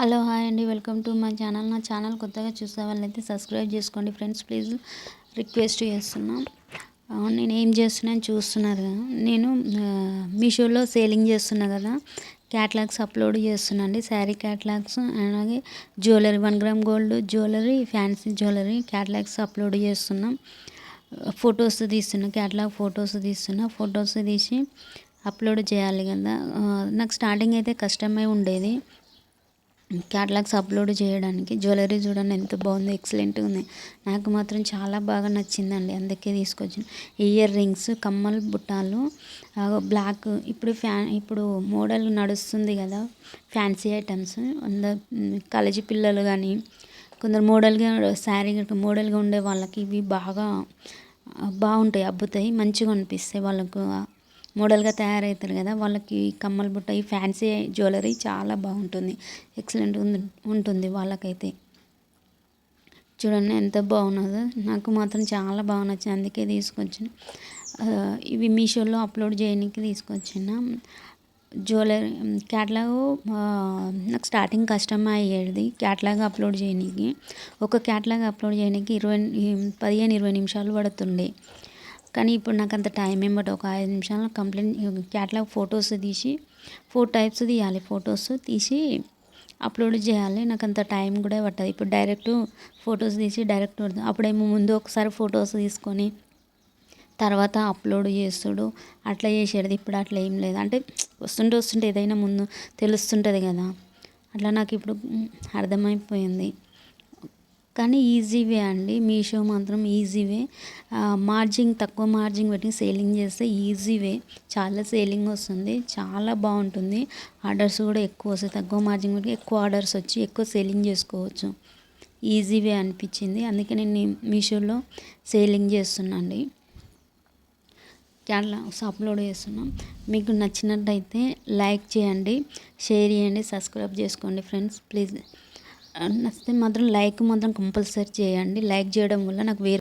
Hello hi అండి welcome to my channel. నా channel కొత్తగా చూసే వాళ్ళైతే సబ్స్క్రైబ్ చేసుకోండి ఫ్రెండ్స్. ప్లీజ్ రిక్వెస్ట్ చేస్తున్నాం. నేను ఏం చేస్తున్నాను చూస్తున్నారు కదా. నేను మీషోలో సేలింగ్ చేస్తున్నా కదా. క్యాట్లాగ్స్ అప్లోడ్ చేస్తున్నా అండి. శారీ క్యాట్లాగ్స్ అలాగే jewellery one gram gold jewellery fancy jewellery catalogues upload చేస్తున్నాం. ఫొటోస్ తీస్తున్నా క్యాట్లాగ్ ఫొటోస్ తీస్తున్నా. ఫొటోస్ తీసి అప్లోడ్ చేయాలి కదా. నాకు స్టార్టింగ్ అయితే కష్టమై ఉండేది. క్యాటలాగ్స్ అప్లోడ్ చేయడానికి జ్యువెలరీ చూడండి ఎంత బాగుందో ఎక్సలెంట్గా ఉంది. నాకు మాత్రం చాలా బాగా నచ్చిందండి. అందుకే తీసుకొచ్చాను. ఇయర్ రింగ్స్ కమ్మలు బుట్టాలు బ్లాక్ ఇప్పుడు ఫ్యాన్ ఇప్పుడు మోడల్ నడుస్తుంది కదా ఫ్యాన్సీ ఐటమ్స్ అందరు కాలేజీ పిల్లలు కానీ కొందరు మోడల్గా శారీ మోడల్గా ఉండే వాళ్ళకి ఇవి బాగా బాగుంటాయి అబ్బుతాయి మంచిగా అనిపిస్తాయి వాళ్ళకు. మోడల్గా తయారవుతారు కదా వాళ్ళకి ఈ కమ్మలు బుట్ట ఈ ఫ్యాన్సీ జ్యువెలరీ చాలా బాగుంటుంది. ఎక్సలెంట్ ఉంది ఉంటుంది వాళ్ళకైతే. చూడండి ఎంత బాగున్నదో. నాకు మాత్రం చాలా బాగా నచ్చింది. అందుకే తీసుకొచ్చిన. ఇవి మీషోలో అప్లోడ్ చేయడానికి తీసుకొచ్చిన. జ్యువెలరీ క్యాట్లాగ్ నాకు స్టార్టింగ్ కష్టం అయ్యేది క్యాట్లాగ్ అప్లోడ్ చేయడానికి ఒక క్యాట్లాగ్ అప్లోడ్ చేయడానికి ఇరవై పదిహేను ఇరవై నిమిషాలు పడుతుండే. కానీ ఇప్పుడు నాకు అంత టైం ఏం ఒక ఐదు నిమిషాల్లో కంప్లైంట్ క్యాట్లాగ్ ఫొటోస్ తీసి ఫోర్ టైప్స్ తీయాలి. ఫొటోస్ తీసి అప్లోడ్ చేయాలి. నాకు అంత టైం కూడా పట్టదు. ఇప్పుడు డైరెక్ట్ ఫొటోస్ తీసి డైరెక్ట్ అప్పుడేమో ముందు ఒకసారి ఫొటోస్ తీసుకొని తర్వాత అప్లోడ్ చేస్తుడు. అట్లా చేసేది. ఇప్పుడు అట్లా ఏం లేదు. అంటే వస్తుంటే వస్తుంటే ఏదైనా ముందు తెలుస్తుంటుంది కదా. అట్లా నాకు ఇప్పుడు అర్థమైపోయింది. కానీ ఈజీవే అండి. మీషో మాత్రం ఈజీవే. మార్జింగ్ తక్కువ మార్జింగ్ పెట్టి సేలింగ్ చేస్తే ఈజీవే. చాలా సేలింగ్ వస్తుంది. చాలా బాగుంటుంది. ఆర్డర్స్ కూడా ఎక్కువ వస్తాయి. తక్కువ మార్జింగ్ పెట్టి ఎక్కువ ఆర్డర్స్ వచ్చి ఎక్కువ సేలింగ్ చేసుకోవచ్చు. ఈజీవే అనిపించింది. అందుకే నేను మీషోలో సేలింగ్ చేస్తున్నాండి క్యాటలాగ్స్ అప్లోడ్ చేస్తున్నాం. మీకు నచ్చినట్టయితే లైక్ చేయండి షేర్ చేయండి సబ్స్క్రైబ్ చేసుకోండి ఫ్రెండ్స్. ప్లీజ్. నచ్చితే మాత్రం లైక్ మాత్రం కంపల్సరీ చేయండి. లైక్ చేయడం వల్ల నాకు వేరే